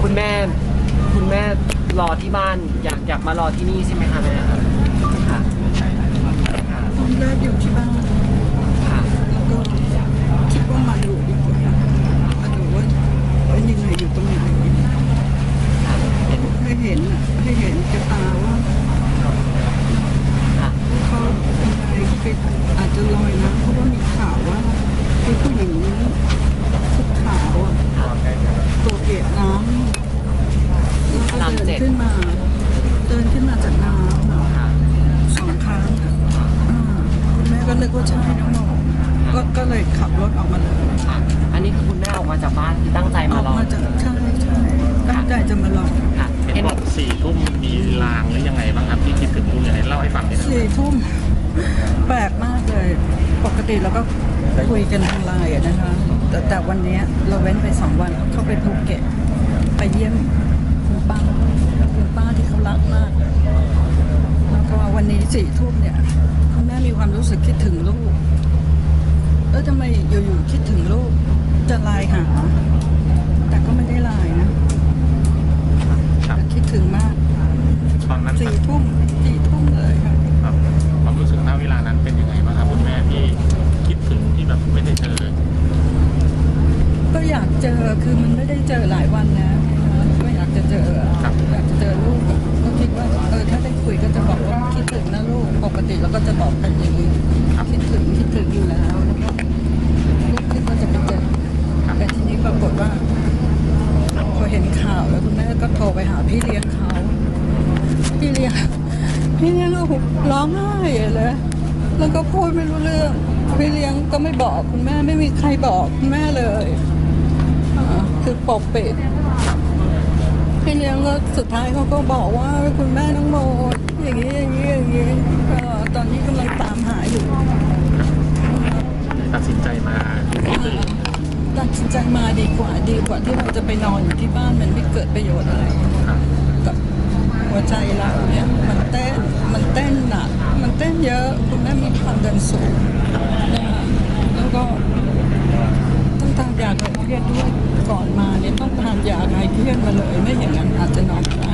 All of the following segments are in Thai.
คุณแม่ คุณแม่รอที่บ้าน อยากอยากมารอที่นี่ใช่ไหมคะแม่ค่ะ ตอนแรกอยู่ที่บ้าน ค่ะ แล้วก็คิดว่ามาอยู่ดีกว่ามาดูว่าเป็นยังไงอยู่ตรงไหนให้เห็นน่ะให้เห็นกับตาว่า ค่ะ เขาเป็นไงเขาไปอาจจะลอยน้ำเพราะว่ามีข่าวว่ามีผู้หญิงชุดขาวอะตัวเปียกน้ำแล้วก็เดินขึ้นมา เดินขึ้นมาจากน้ำอะ ค่ะ สองครั้งอ่าคุณแม่ก็นึกว่าใช่น้องโมก็ก็เลยขับรถออกมาเลย ค่ะ อันนี้คือคุณแม่ออกมาจากบ้านที่ตั้งใจ อ มา อก รอ มาจากใช่ใช่ตั้งใจจะมาลอง ค่ะ เห็ เห็ น น บอกสี่ทุ่มมีลางหรือยังไงบ้างครับที่คิดถึงลูกยังไงเล่าให้ฟังหน่อยครับ สี่ทุ่มแปลกมากเลย ปก ติเราก็คุยกันทางไลน์อะนะคะแต่แต่วันเนี้ยเราเว้นไปสองวันเข้าไปภูเก็ตไปเยี่ยมคุณป้าคุณป้าที่เขารักมาก แล้วก็วันนี้สี่ทุ่มเนี่ยคุณแม่มีความรู้สึกคิดถึงลูกเออทำไมอยู่ๆคิดถึงลูกจะไลน์หาแต่ก็ไม่ได้ไลน์นะครับแต่คิดถึงมากตอนนั้นสี่ทุ่มสี่ทุ่มเลยค่ะ ครับความรู้สึกณเวลานั้นเป็นยังไงบ้างครับคุณแม่ที่คิดถึงที่แบบไม่ได้เจอ ก็อยากเจอ คือมันไม่ได้เจอหลายวันแล้วก็อยากจะเจออยากจะเจอลูกก็คิดว่าเออถ้าได้คุยก็จะบอกว่าคิดถึงนะลูกปกติเราก็จะบอกกันอย่างนี้คิดถึงคิดถึงอยู่แล้วแล้วก็ลูกคิดว่าจะไปเจอแต่ทีนี้ปรากฏว่าพอเห็นข่าวแล้วคุณแม่ก็โทรไปหาพี่เลี้ยงเขาพี่เลี้ยงพี่เลี้ยงก็ร้องไห้เลยแล้วก็พูดไม่รู้เรื่องพี่เลี้ยงก็ไม่บอกคุณแม่ไม่มีใครบอกคุณแม่เลยอ่า คือปกปิดพี่เลี้ยงก็สุดท้ายเขาก็บอกว่าคุณแม่น้องโมอย่างนี้อย่างนี้อย่างนี้ก็ตอนนี้กำลังตามหาอยู่ตัดสินใจมาที่อื่นตัดสินใจมาดีกว่าดีกว่าที่เราจะไปนอนอยู่ที่บ้านมันไม่เกิดประโยชน์อะไรครับกับหัวใจเราเนี่ยมันเต้นมันเต้นหนักมันเต้นเยอะคุณแม่มีความดันสูงนะคะแล้วก็ต้องทานยาคลายเค รียดด้วยก่อนมาเนี่ยต้องทานยาคลายเครียดมาเลยไม่อย่างนั้นอาจจะนอนไม่ได้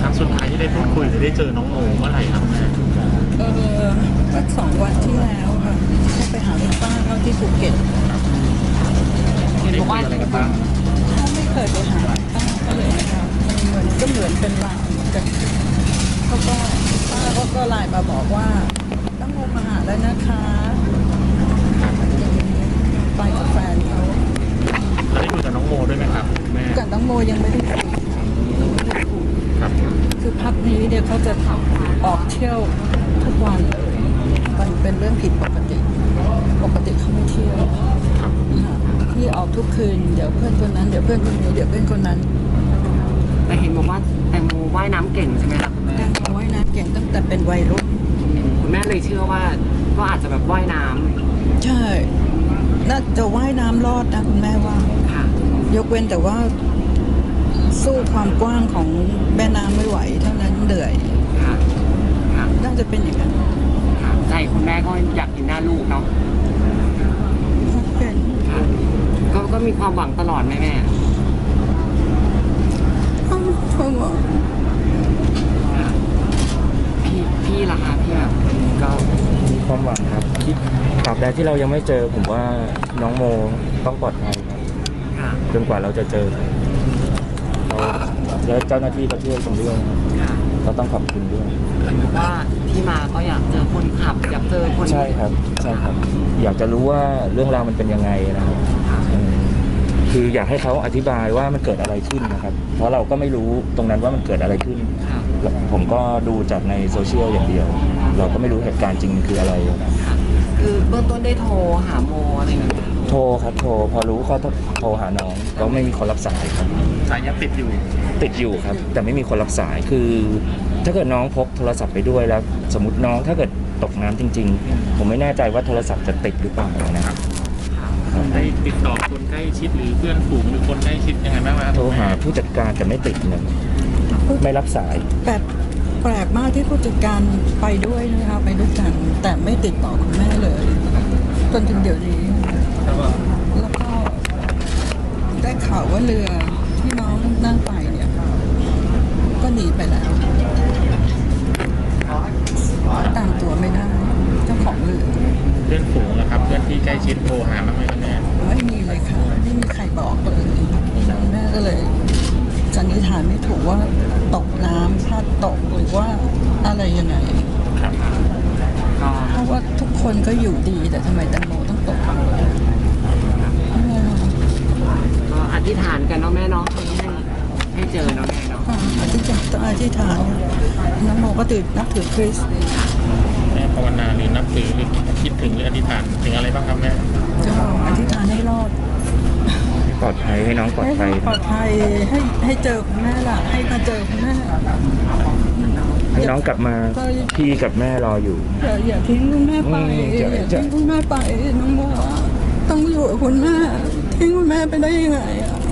ครั้งสุดท้ายที่ได้พูดคุยหรือได้เจอน้องโมเมื่อไหร่ครับแม่เออสักสองวันที่แล้วค่ะไปหาคุณป้าเขาที่ภูเก็ตเห็นบอกว่าได้คุยอะไรกันบ้างเขาไม่เคยไปหาป้าเขาเลยนะคะมันเหมือนก็เหมือนเป็นลางเหมือนกันเขาก็ป้าเขาก็ไลน์มาบอกว่าต้องลงมาหาแล้วนะคะไปกับแฟนคุยกับน้อง โมด้วยไหมครับแม่กับน้องโมยังไม่ได้คุยยังไม่ได้คุยครับคือพักนี้เนี่ยเขาจะออกเที่ยวทุกวันเลยมันเป็นเรื่องผิดปกติ ปกติเขาไม่เที่ยวครับค่ะที่ออกทุกคืนเดี๋ยวเพื่อนคนนั้นเดี๋ยวเพื่อนคนนี้เดี๋ยวเพื่อนคนนั้นแต่เห็นบอกว่าแตงโมว่ายน้ำเก่งใช่ไหมคะคุณแม่แต่เขาว่ายน้ำเก่งตั้งแต่เป็นวัยรุ่นคุณแม่เลยเชื่อว่าก็อาจจะแบบว่ายน้ำใช่ น่าจะว่ายน้ำรอดนะคุณแม่ว่าค่ะ ยกเว้นแต่ว่าสู้ความกว้างของแม่น้ำไม่ไหว เท่านั้นเหนื่อยค่ะค่ะน่าจะเป็นอย่างนั้นค่ะใจคุณแม่ก็อยากเห็นหน้าลูกเนาะเป็นค่ะก็ก็มีความหวังตลอดไหมแม่อ้าวเขาบอกค่ะพี่พี่ล่ะคะพี่แบบก็มีความหวังครับที่ตราบใดที่เรายังไม่เจอผมว่าน้องโมต้องปลอดภัยครับ ค่ะ จนกว่าเราจะเจอเราแล้วเจ้าหน้าที่ก็ช่วยตรงด้วยครับค่ะก็ต้องขอบคุณด้วย เห็นบอกว่าที่มาก็อยากเจอคนขับ อยากเจอคนใช่ครับใช่ครับ อยากจะรู้ว่าเรื่องราวมันเป็นยังไงนะครับค่ะอืมคืออยากให้เขาอธิบายว่ามันเกิดอะไรขึ้นนะครับ เพราะเราก็ไม่รู้ตรงนั้นว่ามันเกิดอะไรขึ้น ค่ะผมก็ดูจากในโซเชียลอย่างเดียว เราก็ไม่รู้เหตุการณ์จริงคืออะไร ค่ะ คือเบื้องต้นได้โทรหาโมอะไรอย่างเงี้ยโทรครับโทรพอรู้ก็โทรหาน้องก็ไม่มีคนรับสายครับ สายยังติดอยู่ ติดอยู่ครับ แต่ไม่มีคนรับสายคือ ถ้าเกิดน้องพกโทรศัพท์ไปด้วยแล้ว สมมติน้องถ้าเกิดตกน้ำจริง ๆ ผมไม่แน่ใจว่าโทรศัพท์จะติดหรือเปล่านะครับ ได้ติดต่อคนใกล้ชิดหรือเพื่อนฝูงหรือคนใกล้ชิดยังไงบ้างครับโทรหาผู้จัดการแต่ไม่ติดเลยไม่รับสายแปลกแปลกมากที่ผู้จัดการไปด้วยนะคะไปด้วยกันแต่ไม่ติดต่อคุณแม่เลย จนถึงเดี๋ยวนี้ แล้วก็ได้ข่าวว่าเรือที่ที่น้องนั่งไปเนี่ย ก็หนีไปแล้วตามตัวไม่ได้เจ้าของเรือเพื่อนฝูงนะครับ เพื่อนที่ใกล้ชิดโทรหาบ้างไหมคุณแม่ไม่มีเลยค่ะ ไม่มีใครบอกเลยแม่ก็เลยสันนิษฐานไม่ถูกว่าตกน้ำพลาดตกหรือว่าอะไรยังไงครับก็เพราะว่าทุกคนก็อยู่ดีแต่ทำไมแตงโมต้องตกเรือ ก็อ ธิษฐานกันเนาะแม่เนาะให้ให้เจอเนาะแม่เนาะอ่าอธิษฐานต้องอธิษฐานน้ำโมก็ตื่นนับถือคริสต์แม่ภาวนาหรือนับถือหรือคิดถึงหรืออธิษฐานถึงอะไรบ้างครับแม่จะอธิษฐานให้รอดปลอดภัยให้น้องปลอดให้ภัยปลอดภัยให้ให้เจอคุณแม่ล่ะ ให้มาเจอคุณแม่ให้น้องกลับมาพี่กับแม่รออยู่อย่าอย่าทิ้งคุณแม่ไปอืมอจะย่าจะทิ้งคุณแม่ไปน้องโมอะต้องอยู่กับคุณแม่ ทิ้งคุณแม่ไปได้ยังไงอะ